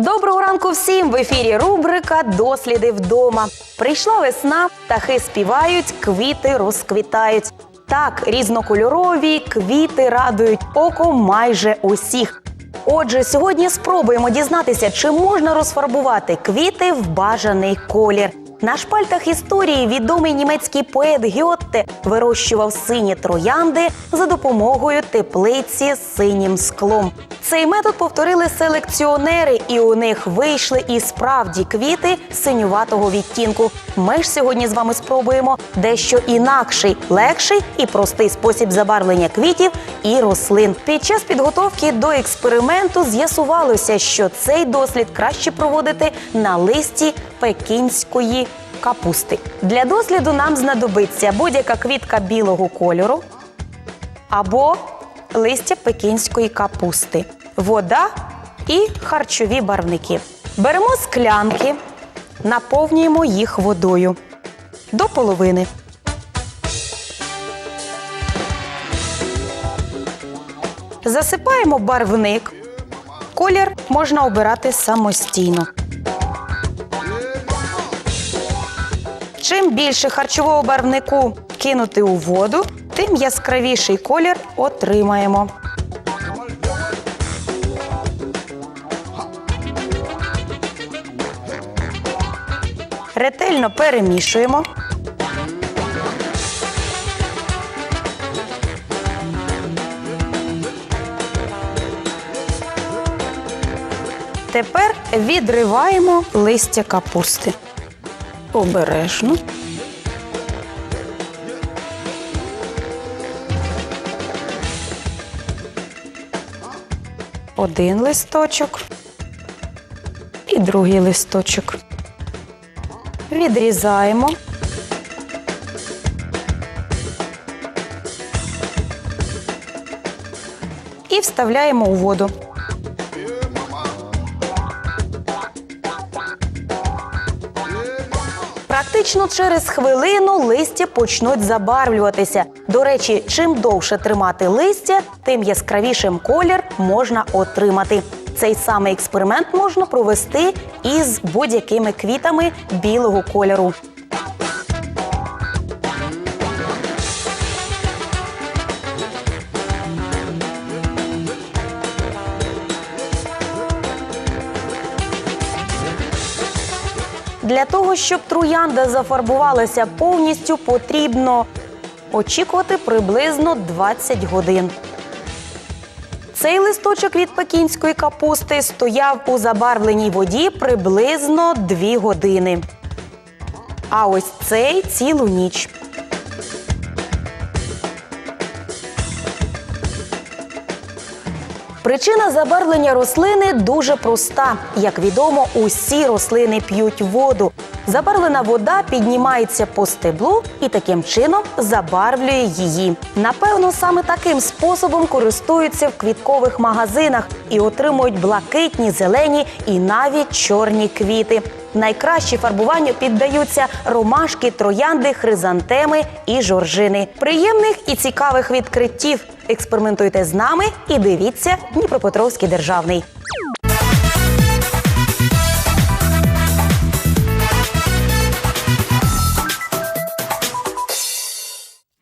Доброго ранку всім! В ефірі рубрика Досліди вдома. Прийшла весна, птахи співають, квіти розквітають. Так, різнокольорові квіти радують око майже усіх. Отже, сьогодні спробуємо дізнатися, чи можна розфарбувати квіти в бажаний колір. На шпальтах історії відомий німецький поет Гьотте вирощував сині троянди за допомогою теплиці з синім склом. Цей метод повторили селекціонери, і у них вийшли і справді квіти синюватого відтінку. Ми ж сьогодні з вами спробуємо дещо інакший, легший і простий спосіб забарвлення квітів і рослин. Під час підготовки до експерименту з'ясувалося, що цей дослід краще проводити на листі пекінської капусти. Для досліду нам знадобиться будь-яка квітка білого кольору або листя пекінської капусти, вода і харчові барвники. Беремо склянки, наповнюємо їх водою до половини. Засипаємо барвник. Колір можна обирати самостійно. Чим більше харчового барвнику кинути у воду, тим яскравіший колір отримаємо. Ретельно перемішуємо. Тепер відриваємо листя капусти. Обережно. Один листочок і другий листочок. Відрізаємо. І вставляємо у воду. Практично через хвилину листя почнуть забарвлюватися. До речі, чим довше тримати листя, тим яскравішим колір можна отримати. Цей самий експеримент можна провести із будь-якими квітами білого кольору. Для того, щоб троянда зафарбувалася повністю, потрібно очікувати приблизно 20 годин. Цей листочок від пекінської капусти стояв у забарвленій воді приблизно 2 години. А ось цей цілу ніч. Причина забарвлення рослини дуже проста. Як відомо, усі рослини п'ють воду. Забарвлена вода піднімається по стеблу і таким чином забарвлює її. Напевно, саме таким способом користуються в квіткових магазинах і отримують блакитні, зелені і навіть чорні квіти. Найкращі фарбуванню піддаються ромашки, троянди, хризантеми і жоржини. Приємних і цікавих відкриттів. Експериментуйте з нами і дивіться Дніпропетровський державний.